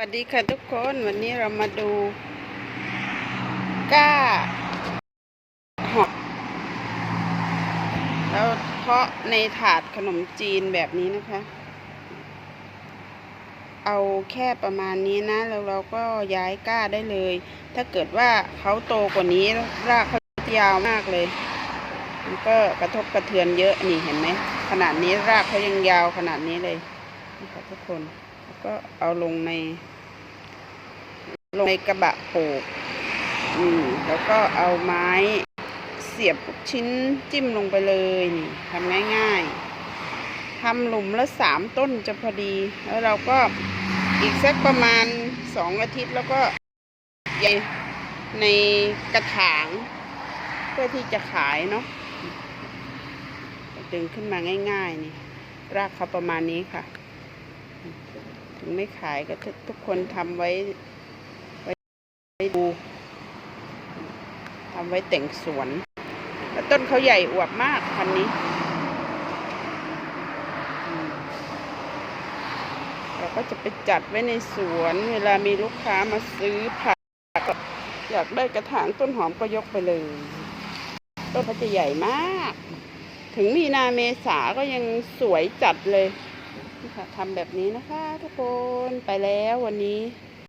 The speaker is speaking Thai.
วัสดีค่ะทุกคนวันนี้เรามาดูก้าหอกแล้วเพาะในถาดขนมจีนแบบนี้นะคะ เอาแค่ประมาณนี้นะ แล้วเราก็ย้ายก้าได้เลย ถ้าเกิดว่าเขาโตกว่านี้รากเขาจะยาวมากเลยมันก็กระทบกระเทือนเยอะนี่เห็นไหมขนาดนี้รากเขายังยาวขนาดนี้เลยนะคะทุกคน ก็เอาลงใน ลงในกระบะโปกอืมแล้วก็เอาไม้เสียบลูกชิ้นจิ้มลงไปเลยนี่ทำง่ายๆทำหลุมละสามต้นจะพอดี แล้วเราก็อีกสักประมาณสองอาทิตย์แล้วก็ใยในกระถางเพื่อที่จะขายเนาะดึงขึ้นมาง่ายๆนี่ รากเขาประมาณนี้ค่ะ ถึงไม่ขายก็ทุกคนทำไว้ ไว้ดูทำไว้แต่งสวน แล้วต้นเขาใหญ่อวบมากพันนี้เราก็จะไปจัดไว้ในสวน เวลามีลูกค้ามาซื้อผัก อยากได้กระถางต้นหอมก็ยกไปเลย ต้นเขาจะใหญ่มาก ถึงมีนาเมษาก็ยังสวยจัดเลย นี่ค่ะทำแบบนี้นะคะ ทุกคนไปแล้ววันนี้